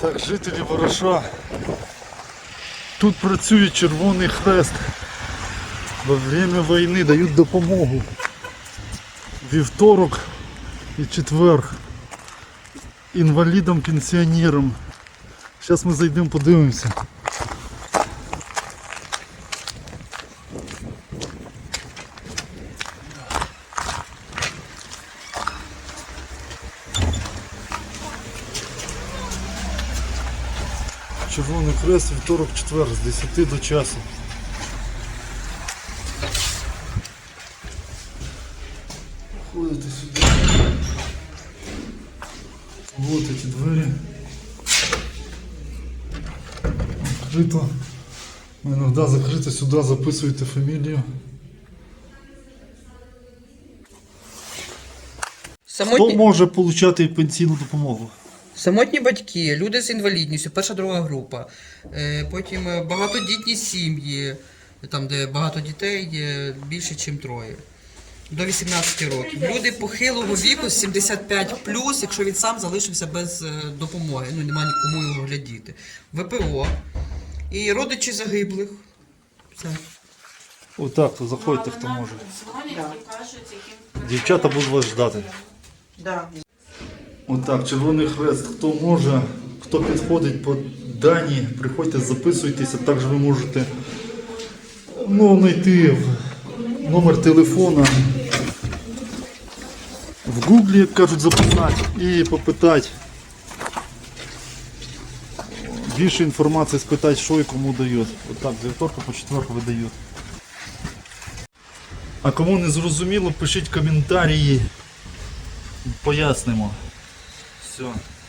Так, жителі Вороша. Тут працює Червоний Хрест. Во время війни дають допомогу. Вівторок і четвер. Інвалідам, пенсіонерам. Зараз ми зайдемо, подивимося. Червоний хрест, вівторок, четвер з 10 до часу. Ходите сюди. Вот эти двері. Открито. Иногда закрито сюди, записуєте фамілію. Хто може отримати пенсійну допомогу? Самотні батьки, люди з інвалідністю, перша друга група. Е, потім е, багатодітні сім'ї, там, де багато дітей є більше, ніж троє. До 18 років. Люди похилого віку 75 якщо він сам залишився без е, допомоги. Ну, немає нікому його глядіти. ВПО. І родичі загиблих. Все. Отак, заходьте, хто може. Дівчата будуть вас ждати. Да. Отак, Червоний Хрест, хто може, хто підходить по дані, приходьте, записуйтеся. Також ви можете ну, знайти номер телефона в гуглі, як кажуть, записати і попитати. Більше інформації спитати, що і кому дають. Отак, з вівторка по четверку видають. А кому не зрозуміло, пишіть коментарі. Пояснимо. Все.